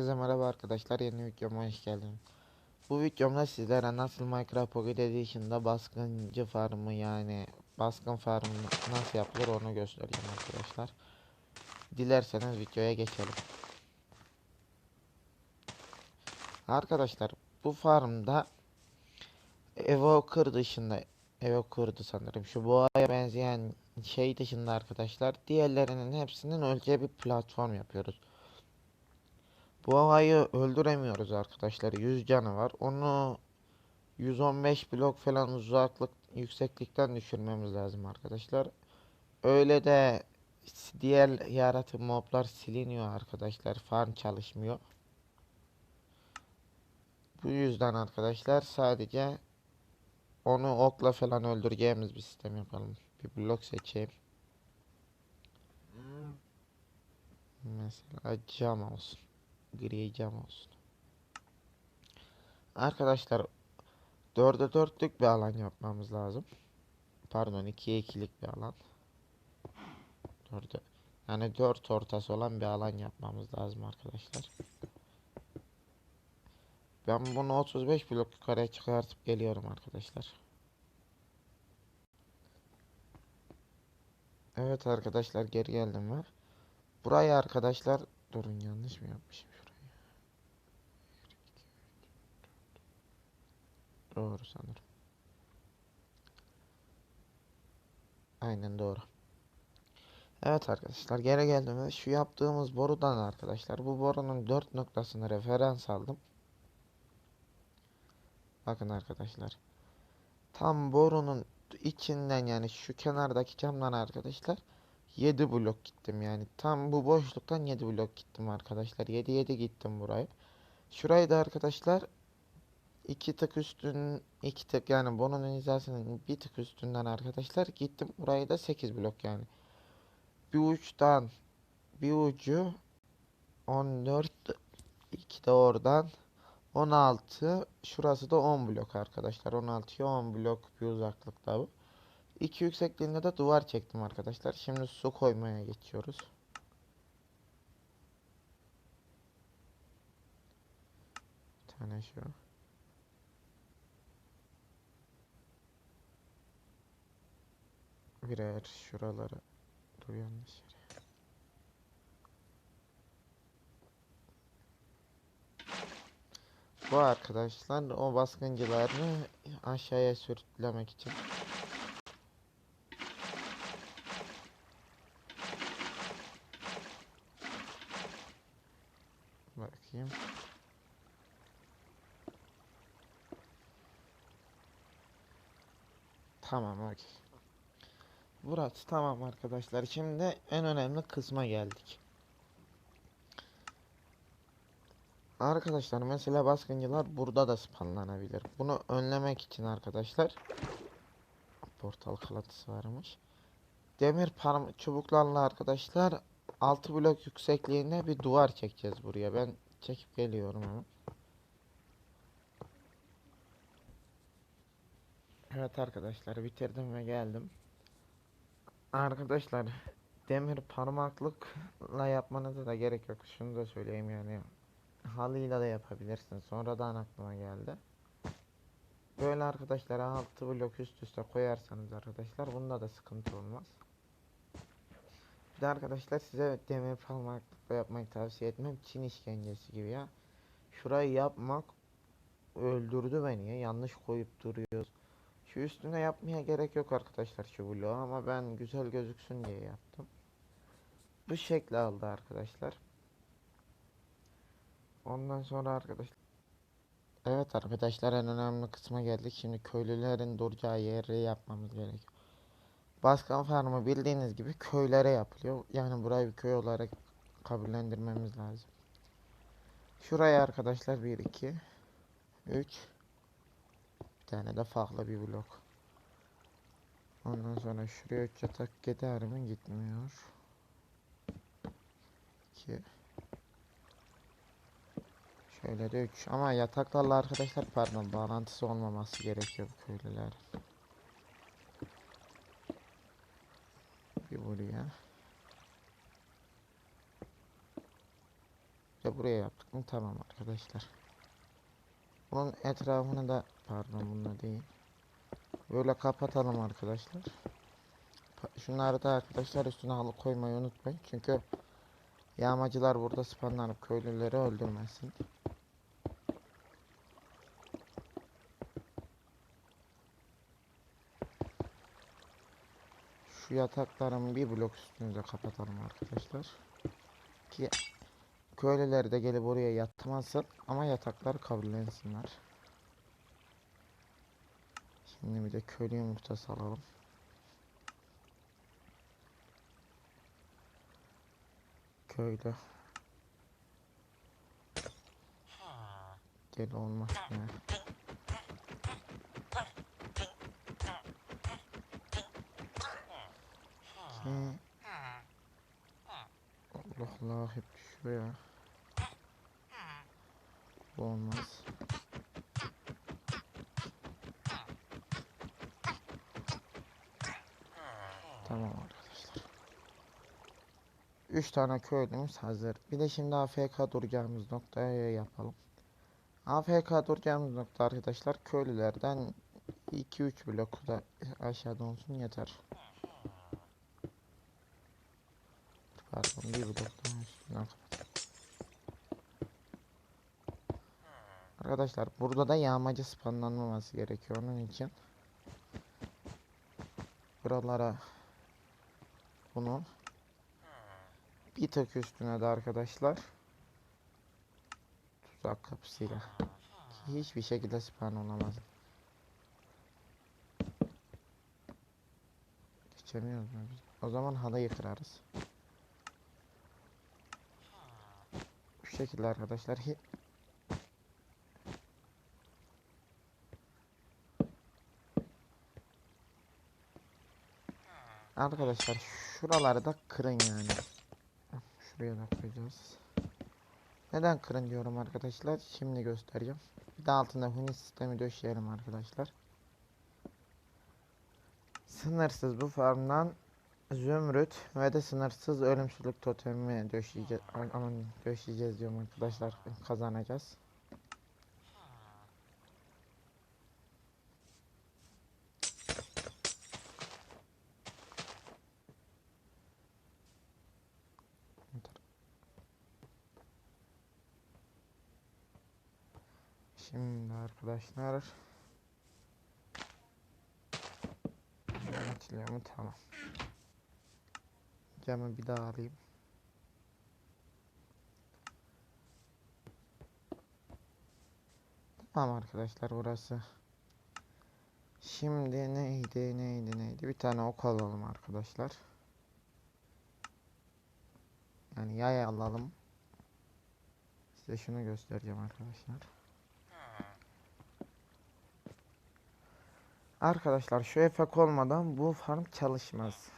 Herkese merhaba arkadaşlar yeni videoma hoş geldiniz. Bu videomda sizlere nasıl Minecraft Pocket Edition'da baskıncı farmı yani baskın farmı nasıl yapılır onu göstereceğim arkadaşlar. Dilerseniz videoya geçelim. Arkadaşlar bu farmda Evoker dışında Evoker'dı sanırım şu boğaya benzeyen şey dışında arkadaşlar diğerlerinin hepsinin ölçeği bir platform yapıyoruz. Bu havayı öldüremiyoruz arkadaşlar. 100 canı var. Onu 115 blok falan uzaklık yükseklikten düşürmemiz lazım arkadaşlar. Öyle de diğer yaratık moblar siliniyor arkadaşlar. Farm çalışmıyor. Bu yüzden arkadaşlar sadece onu okla falan öldüreceğimiz bir sistem yapalım. Bir blok seçeyim. Mesela cam olsun gri cam olsun. Arkadaşlar 4'e 4'lük bir alan yapmamız lazım. Pardon 2'ye 2'lik bir alan. 4'e yani 4 ortası olan bir alan yapmamız lazım arkadaşlar. Ben bunu 35 blok yukarıya çıkartıp geliyorum arkadaşlar. Evet arkadaşlar geri geldim ve burayı arkadaşlar durun yanlış mı yapmışım Doğru sanırım. Aynen doğru. Evet arkadaşlar geri geldim ve şu yaptığımız borudan arkadaşlar bu borunun dört noktasını referans aldım. Bakın arkadaşlar. Tam borunun içinden yani şu kenardaki camdan arkadaşlar 7 blok gittim yani. Tam bu boşluktan 7 blok gittim arkadaşlar. 7 7 gittim burayı. Şurayı da arkadaşlar iki tık üstün iki tık yani bunun hizasının bir tık üstünden arkadaşlar gittim. Burayı da 8 blok yani. Bir uçtan bir ucu 14 iki de oradan 16 şurası da 10 blok arkadaşlar. 16'ya 10 blok bir uzaklıkta bu. İki yüksekliğinde de duvar çektim arkadaşlar. Şimdi su koymaya geçiyoruz. Tane şu. Birer şuraları. Dur yanlış yere. Bu arkadaşlar o baskıncılarını aşağıya sürüklemek için. Bakayım. Tamam okey. Burası tamam arkadaşlar. Şimdi en önemli kısma geldik. Arkadaşlar mesela baskıncılar burada da spawnlanabilir. Bunu önlemek için arkadaşlar portal kalatısı varmış. Demir parma çubuklarla arkadaşlar 6 blok yüksekliğinde bir duvar çekeceğiz buraya. Ben çekip geliyorum hemen. Evet arkadaşlar bitirdim ve geldim. Arkadaşlar demir parmaklıkla yapmanıza da gerek yok. Şunu da söyleyeyim yani. Halıyla da yapabilirsin. Sonradan aklıma geldi. Böyle arkadaşlar 6 blok üst üste koyarsanız arkadaşlar bunda da sıkıntı olmaz. Bir de arkadaşlar size demir parmaklıkla yapmayı tavsiye etmem. Çin işkencesi gibi ya. Şurayı yapmak öldürdü beni ya. Yanlış koyup duruyoruz. Şu üstüne yapmaya gerek yok arkadaşlar şu bloğu ama ben güzel gözüksün diye yaptım. Bu şekli aldı arkadaşlar. Ondan sonra arkadaşlar Evet arkadaşlar en önemli kısma geldik. Şimdi köylülerin duracağı yeri yapmamız gerekiyor. Baskın farmı bildiğiniz gibi köylere yapılıyor. Yani burayı bir köy olarak kabullendirmemiz lazım. Şuraya arkadaşlar 1 2 3 bir tane de farklı bir blok. Ondan sonra şuraya 3 yatak gider mi? Gitmiyor. 2 Şöyle de 3 ama yataklarla arkadaşlar pardon bağlantısı olmaması gerekiyor bu köylüler. Bir buraya. Ve buraya yaptık mı tamam arkadaşlar. Bunun etrafını da pardon bununla değil. Böyle kapatalım arkadaşlar. Şunları da arkadaşlar üstüne halı koymayı unutmayın. Çünkü yağmacılar burada spawnlanıp köylüleri öldürmesin. Şu yatakların bir blok üstünü de kapatalım arkadaşlar. Ki köylüler de gelip oraya yatmasın ama yatakları kabullensinler. Şimdi bir de köylü yumurtası alalım. Köylü. Gel olmaz ya. Allah Allah hep düşüyor ya. Olmaz. Tamam arkadaşlar. 3 tane köylümüz hazır. Bir de şimdi AFK duracağımız noktaya yapalım. AFK duracağımız nokta arkadaşlar köylülerden 2-3 blok da aşağıda olsun yeter. Pardon bir blok daha üstünden kapat. Arkadaşlar burada da yağmacı spawnlanmaması gerekiyor onun için. Buralara bunu bir tık üstüne de arkadaşlar tuzak kapısıyla ki hiçbir şekilde spawn olamaz. Geçemiyoruz mu biz? O zaman halıyı kırarız. Bu şekilde arkadaşlar Arkadaşlar şuraları da kırın yani. Şuraya da koyacağız. Neden kırın diyorum arkadaşlar. Şimdi göstereceğim. Bir de altına huni sistemi döşeyelim arkadaşlar. Sınırsız bu farmdan zümrüt ve de sınırsız ölümsüzlük totemi döşeyeceğiz. Aman döşeyeceğiz diyorum arkadaşlar. Kazanacağız. Şimdi arkadaşlar açılıyor mu? Tamam. Camı bir daha alayım. Tamam arkadaşlar burası. Şimdi neydi neydi neydi? Bir tane ok alalım arkadaşlar. Yani yay alalım. Size şunu göstereceğim arkadaşlar. Arkadaşlar şu efekt olmadan bu farm çalışmaz.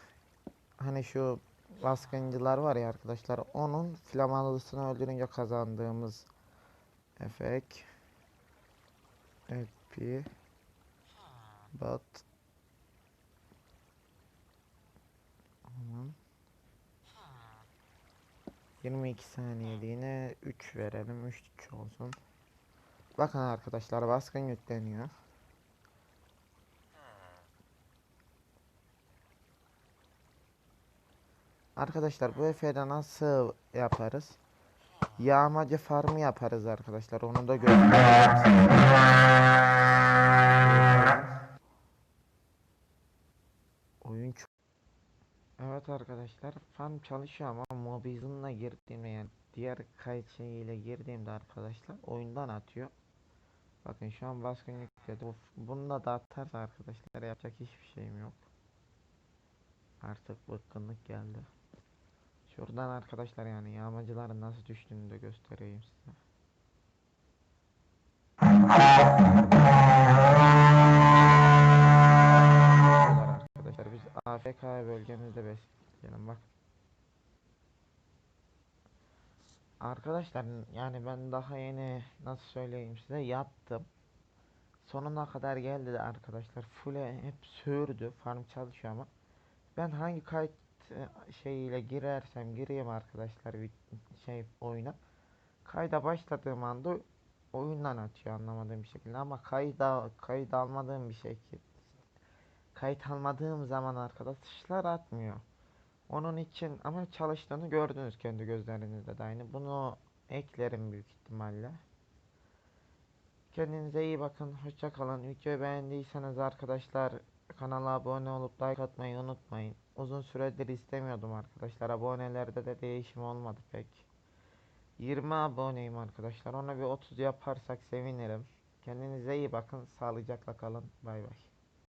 Hani şu baskıncılar var ya arkadaşlar onun flamalısını öldürünce kazandığımız efekt EP but Aman. 22 saniyeliğine 3 verelim 3 olsun. Bakın arkadaşlar baskın yükleniyor. Arkadaşlar bu efede nasıl yaparız? Yağmacı farmı yaparız arkadaşlar. Onu da göstereceğim. Oyun. Evet arkadaşlar farm çalışıyor ama Mobizen'la girdiğimde yani diğer kayıt şeyiyle girdiğimde arkadaşlar oyundan atıyor. Bakın şu an baskın yükledi. Bununla da atarsa arkadaşlar yapacak hiçbir şeyim yok. Artık bıkkınlık geldi. Şuradan arkadaşlar yani yağmacıların nasıl düştüğünü de göstereyim size. Arkadaşlar biz AFK bölgemizde besleyelim bak. Arkadaşlar yani ben daha yeni nasıl söyleyeyim size yattım. Sonuna kadar geldi de arkadaşlar full hep sürdü farm çalışıyor ama ben hangi kayıt şeyiyle girersem gireyim arkadaşlar bir şey oyuna Kayda başladığım anda oyundan açıyor anlamadığım bir şekilde ama kayda kayıt almadığım bir ki kayıt almadığım zaman arkadaşlar atmıyor. Onun için ama çalıştığını gördünüz kendi gözlerinizle de aynı. Bunu eklerim büyük ihtimalle. Kendinize iyi bakın. Hoşça kalın. Videoyu beğendiyseniz arkadaşlar kanala abone olup like atmayı unutmayın. Uzun süredir istemiyordum arkadaşlar. Abonelerde de değişim olmadı pek. 20 aboneyim arkadaşlar. Ona bir 30 yaparsak sevinirim. Kendinize iyi bakın. Sağlıcakla kalın. Bay bay.